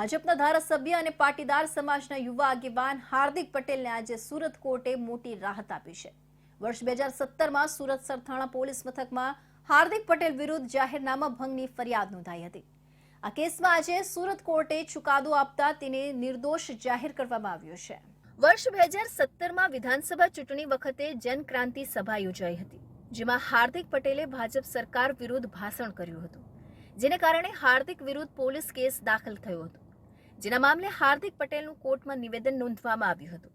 ભાજપના ધારાસભ્ય અને પાટીદાર સમાજના યુવા આગેવાન હાર્દિક પટેલને આજે સુરત કોર્ટે મોટી રાહત આપી છે. વર્ષ બે હજાર સત્તરમાં સુરત સરથાણા પોલીસ મથકમાં હાર્દિક પટેલ વિરુદ્ધ જાહેરનામા ભંગની ફરિયાદ નોંધાઈ હતી. આ કેસમાં આજે સુરત કોર્ટે ચુકાદો આપતા તેને નિર્દોષ જાહેર કરવામાં આવ્યો છે. વર્ષ બે હજાર સત્તરમાં વિધાનસભા ચૂંટણી વખતે જનક્રાંતિ સભા યોજાઈ હતી, જેમાં હાર્દિક પટેલે ભાજપ સરકાર વિરુદ્ધ ભાષણ કર્યું હતું, જેને કારણે હાર્દિક વિરુદ્ધ પોલીસ કેસ દાખલ થયો હતો. જેના મામલે હાર્દિક પટેલનું કોર્ટમાં નિવેદન નોંધવામાં આવ્યું હતું.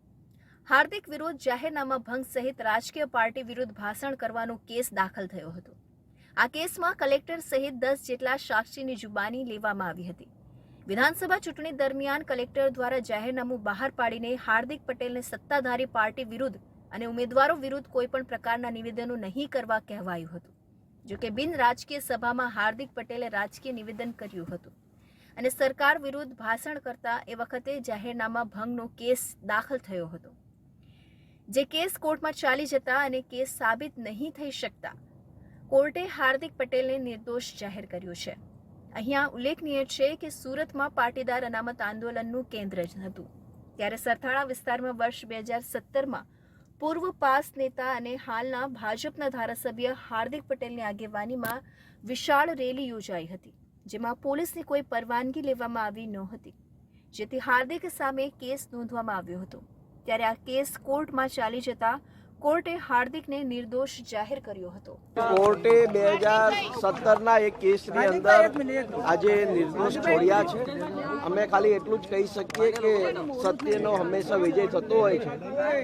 હાર્દિક વિરુદ્ધ જાહેરનામા ભંગ સહિત રાજકીય પાર્ટી વિરુદ્ધ ભાષણ કરવાનો કેસ દાખલ થયો હતો. આ કેસમાં કલેક્ટર સહિત દસ જેટલા સાક્ષીની જુબાની લેવામાં આવી હતી. વિધાનસભા ચૂંટણી દરમિયાન કલેક્ટર દ્વારા જાહેરનામું બહાર પાડીને હાર્દિક પટેલને સત્તાધારી પાર્ટી વિરુદ્ધ અને ઉમેદવારો વિરુદ્ધ કોઈપણ પ્રકારના નિવેદનો નહીં કરવા કહેવાયું હતું. જોકે બિન રાજકીય સભામાં હાર્દિક પટેલે રાજકીય નિવેદન કર્યું હતું. અને સરકાર વિરુદ્ધ ભાષણ કરતા એ વખતે જાહેરનામા ભંગનો કેસ દાખલ થયો હતો. જે કેસ કોર્ટમાં ચાલી જતા અને કેસ સાબિત નહીં થઈ શકતા, કોર્ટે હાર્દિક પટેલને નિર્દોષ જાહેર કર્યો છે. અહીંયા ઉલ્લેખનીય છે કે સુરતમાં પાટીદાર અનામત આંદોલનનું કેન્દ્ર જ હતું. ત્યારે સરથાણા વિસ્તારમાં વર્ષ બે હજાર સત્તરમાં પૂર્વ પાસ નેતા અને હાલના ભાજપના ધારાસભ્ય હાર્દિક પટેલની આગેવાનીમાં વિશાળ રેલી યોજાઈ હતી. જેમાં પોલીસની કોઈ પરવાનગી લેવામાં આવી નહોતી, જેથી હાર્દિક સામે કેસ નોંધવામાં આવ્યો હતો. ત્યારે આ કેસ કોર્ટમાં ચાલી જતા કોર્ટે હાર્દિકને નિર્દોષ જાહેર કર્યો હતો. કોર્ટે બે હજાર સત્તરના એક કેસની અંદર આજે નિર્દોષ છોડ્યા છે. અમે ખાલી એટલું જ કહી શકીએ કે સત્યનો હંમેશા વિજય થતો હોય છે.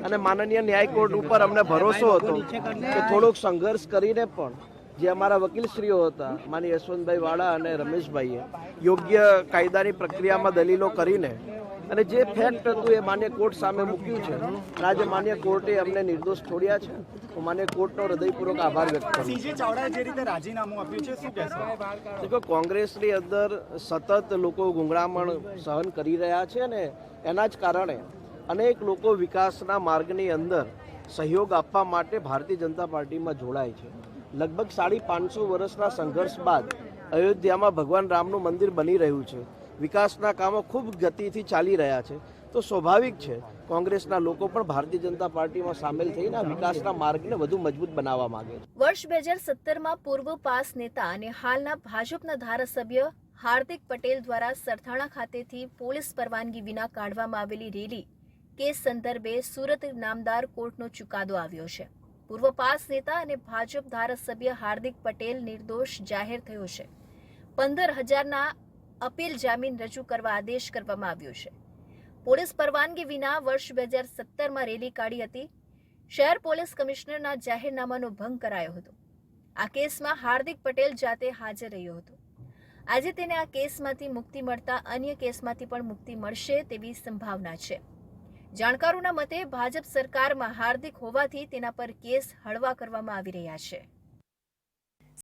અને માનનીય ન્યાય કોર્ટ ઉપર અમને ભરોસો હતો કે થોડોક સંઘર્ષ કરીને પણ જે અમારા વકીલશ્રીઓ હતા માની યશવંતભાઈ વાળા અને રમેશભાઈએ યોગ્ય કાયદાની પ્રક્રિયામાં દલીલો કરીને અને જે ફેક્ટ હતું એ માન્ય કોર્ટ સામે મૂક્યું છે. અને આજે માન્ય કોર્ટે અમને નિર્દોષ છોડ્યા છે. હું માન્ય કોર્ટનો હૃદયપૂર્વક આભાર વ્યક્ત કરું છું. જે રીતે રાજીનામું આપ્યું છે શું કહેશો? કોંગ્રેસની અંદર સતત લોકો ગુંગળામણ સહન કરી રહ્યા છે ને એના જ કારણે અનેક લોકો વિકાસના માર્ગની અંદર સહયોગ આપવા માટે ભારતીય જનતા પાર્ટીમાં જોડાય છે. લગભગ સાડી પાંચસો વર્ષના સંઘર્ષ બાદ અયોધ્યામાં ભગવાન રામનું મંદિર બની રહ્યું છે. વિકાસના કામો ખૂબ ગતિથી ચાલી રહ્યા છે. તો સ્વાભાવિક છે, કોંગ્રેસના લોકો પણ ભારતીય જનતા પાર્ટીમાં સામેલ થઈને વિકાસના માર્ગને વધુ મજબૂત બનાવવા માંગે છે. વર્ષ બે હજાર સત્તરમાં પૂર્વ પાસ નેતા અને હાલના ભાજપના ધારાસભ્ય હાર્દિક પટેલ દ્વારા સરથાણા ખાતેથી પોલીસ પરવાનગી વિના કાઢવામાં આવેલી રેલી કેસ સંદર્ભે સુરત નામદાર કોર્ટનો ચુકાદો આવ્યો છે. પૂર્વ પાસ નેતા અને ભાજપ ધારાસભ્ય હાર્દિક પટેલ નિર્દોષ જાહેર થયો છે. પંદર હજારના અપીલ જામીન રજૂ કરવા આદેશ કરવામાં આવ્યો છે. પોલીસ પરવાનગી વિના વર્ષ બે હજાર સત્તરમાં રેલી કાઢી હતી. શહેર પોલીસ કમિશનરના જાહેરનામાનો ભંગ કરાયો હતો. આ કેસમાં હાર્દિક પટેલ જાતે હાજર રહ્યો હતો. આજે તેને આ કેસમાંથી મુક્તિ મળતા અન્ય કેસમાંથી પણ મુક્તિ મળશે તેવી સંભાવના છે. જાણકારોના મતે ભાજપ સરકારમાં હાર્દિક હોવાથી તેના પર કેસ હળવા કરવામાં આવી રહ્યા છે.